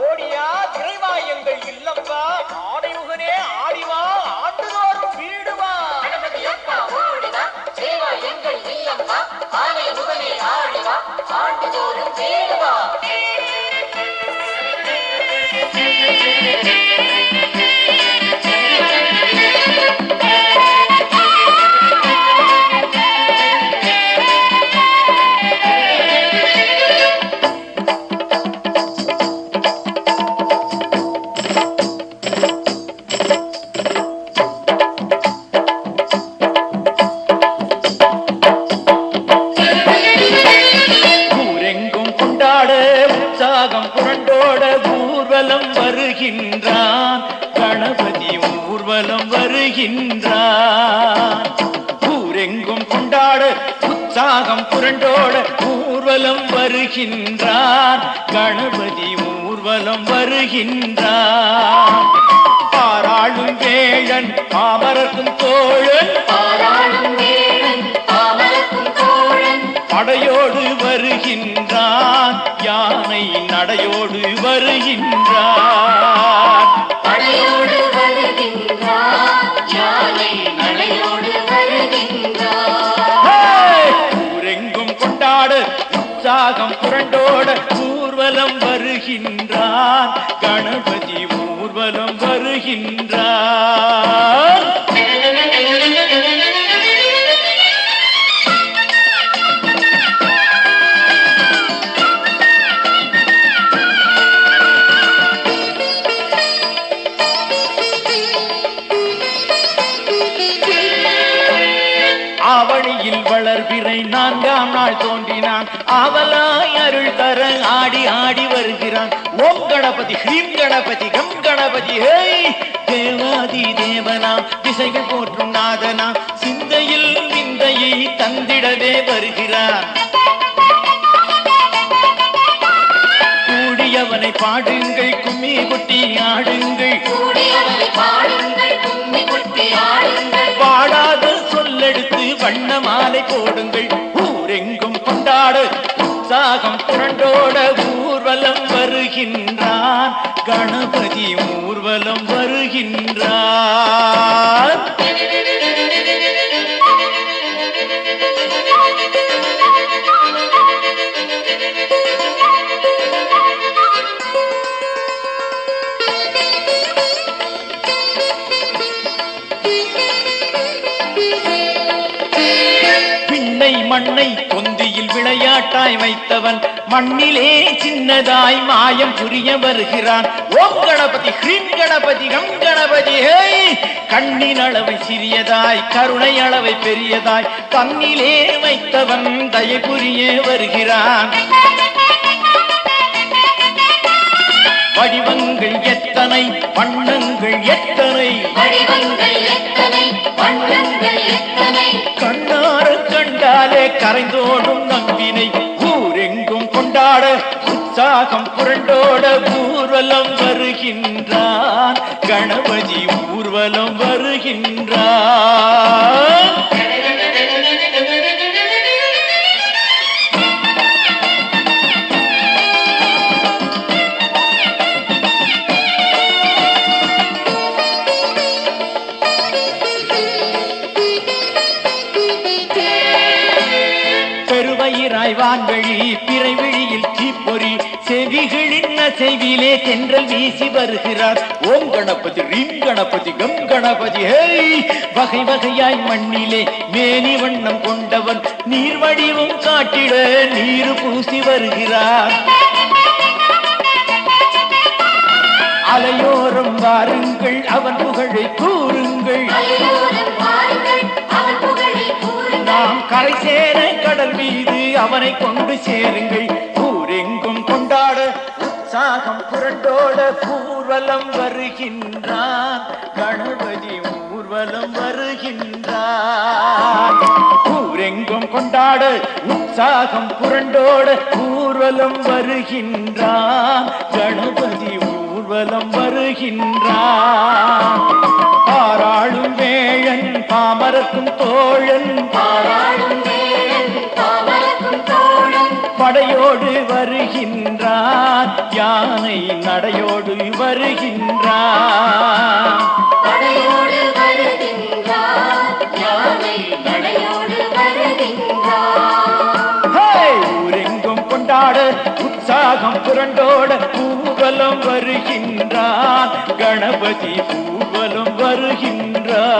ஓடியா விரைவா எங்கள் இல்லம்பா ஆடைமுகனே ஆடிவா வருகின்றான் ஊரெங்கும் கொண்டாட உற்சாகம் புரண்டோட ஊர்வலம் வருகின்றான் கணபதி ஊர்வலம் வருகின்றான் பாராளும் வேழன் பாமரக்கும் தோழன். படையோடு வருகின்றான் யானை நடையோடு வருகின்றான் படையோடு வருகின்றார். உற்சாகம் ஊர்வலம் வருகின்றார் கணபதி ஊர்வலம் வருகின்றார் Thank you. ஆவணியில் வளர்பிறை நான்காம் நாள் தோன்றினான். அவலாய் அருள் தர ஆடி ஆடி வருகிறான். ஓம் கணபதி ஹீம் கணபதி கம் கணபதி ஹேய்! தேவாதி தேவனாம் திசைகள் போற்றும் நாதனாம் சிந்தையில் விந்தையை தந்திடவே வருகிறான் கூடியவனை பாடு வண்ண மாலை போடுங்கள். ஊரெங்கும் கொண்டாடு. உற்சாகம் புரண்டோட ஊர்வலம் வருகின்றான் கணபதி ஊர்வலம் வருகின்றான் you. மண்ணை பொந்தியில் விளையாட்டாய் வைத்தவன். மண்ணிலே சின்னதாய் மாயம் புரிய வருகிறான். ஓம் கணபதி ஹ்ரீம் கணபதி கம் கணபதி ஹேய். கண்ணின் அளவை சிறியதாய் கருணை அளவை பெரியதாய் தன்னிலே வைத்தவன் தயை புரிய வருகிறான். வடிவங்கள் எத்தனை வண்ணங்கள் எத்தனை. வடிவங்கள் எத்தனை வண்ணங்கள் எத்தனை. கண்டாலே கரைந்தோடும் நம்பினை ஊரெங்கும் கொண்டாட உற்சாகம் புரண்டோட ஊர்வலம் வருகின்றான். கணபதி ஊர்வலம் வருகின்றான். பெருவயிராய் வான்வழி பிறைவிழியில் தீப்பொறி. செவிகளின் அசைவிலே தென்றல் வீசி வருகிறார். ஓம் கணபதி ரீம் கணபதி கம் கணபதி ஹெய். வகை வகையாய் மண்ணிலே மேனி வண்ணம் கொண்டவன் நீர் வடிவும் காட்டிட நீரு பூசி வருகிறார். அலையோரம் வாருங்கள் அவன் புகழை கூறுங்கள். கரை சேர கடல் மீது அவனை கொண்டு சேருங்கள். ஊரெங்கும் கொண்டாட உற்சாகம் புரண்டோட ஊர்வலம் வருகின்றான் கணபதி ஊர்வலம் வருகின்றான் ஊரெங்கும் கொண்டாட உற்சாகம் புரண்டோட ஊர்வலம் வருகின்றான் கணபதி ஊர்வலம் வருகின்றான் பாராளும் வேழன் பாமரக்கும் தோழன் பாராளும் யானை நடையோடு வருகின்றார். வருகின்றார்! ஊரெங்கும் கொண்டாட உற்சாகம் புரண்டோட பூவலம் வருகின்றான் கணபதி பூவலம் வருகின்றான்